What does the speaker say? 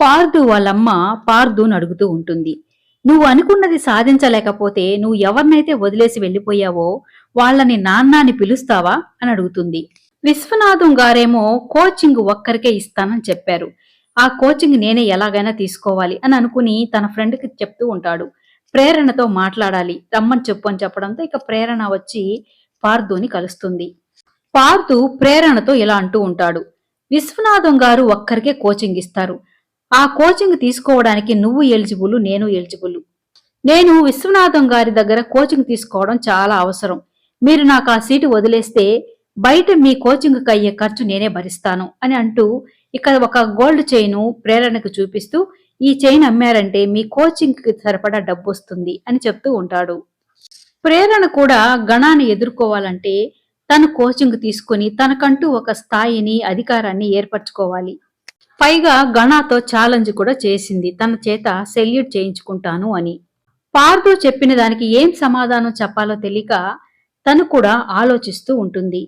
పార్దు వాళ్ళమ్మ పార్దుని అడుగుతూ ఉంటుంది. నువ్వు అనుకున్నది సాధించలేకపోతే నువ్వు ఎవరినైతే వదిలేసి వెళ్ళిపోయావో వాళ్ళని నాన్నని పిలుస్తావా? అని అడుగుతుంది. విశ్వనాథం గారేమో కోచింగ్ ఒక్కరికే ఇస్తానని చెప్పారు. ఆ కోచింగ్ నేనే ఎలాగైనా తీసుకోవాలి అని అనుకుని తన ఫ్రెండ్కి చెప్తూ ఉంటాడు. ప్రేరణతో మాట్లాడాలి. రమ్మని చెప్పు అని చెప్పడంతో ఇక ప్రేరణ వచ్చి పార్దుని కలుస్తుంది. పార్దు ప్రేరణతో ఇలా అంటూ ఉంటాడు. విశ్వనాథం గారు ఒక్కరికే కోచింగ్ ఇస్తారు. ఆ కోచింగ్ తీసుకోవడానికి నువ్వు ఎలిజిబుల్ నేను ఎలిజిబుల్. నేను విశ్వనాథం గారి దగ్గర కోచింగ్ తీసుకోవడం చాలా అవసరం. మీరు నాకు ఆ సీటు వదిలేస్తే బయట మీ కోచింగ్కి అయ్యే ఖర్చు నేనే భరిస్తాను అని అంటూ ఇక్కడ ఒక గోల్డ్ చైన్ ప్రేరణకు చూపిస్తూ ఈ చైన్ అమ్మారంటే మీ కోచింగ్కి సరిపడా డబ్బు వస్తుంది అని చెప్తూ ఉంటాడు. ప్రేరణ కూడా గణాన్ని ఎదుర్కోవాలంటే తను కోచింగ్ తీసుకుని తనకంటూ ఒక స్థాయిని అధికారాన్ని ఏర్పరచుకోవాలి. పైగా గణాతో ఛాలెంజ్ కూడా చేసింది. తన చేత సెల్యూట్ చేయించుకుంటాను అని. పార్దు చెప్పిన దానికి ఏం సమాధానం చెప్పాలో తెలియక తను కూడా ఆలోచిస్తూ ఉంటుంది.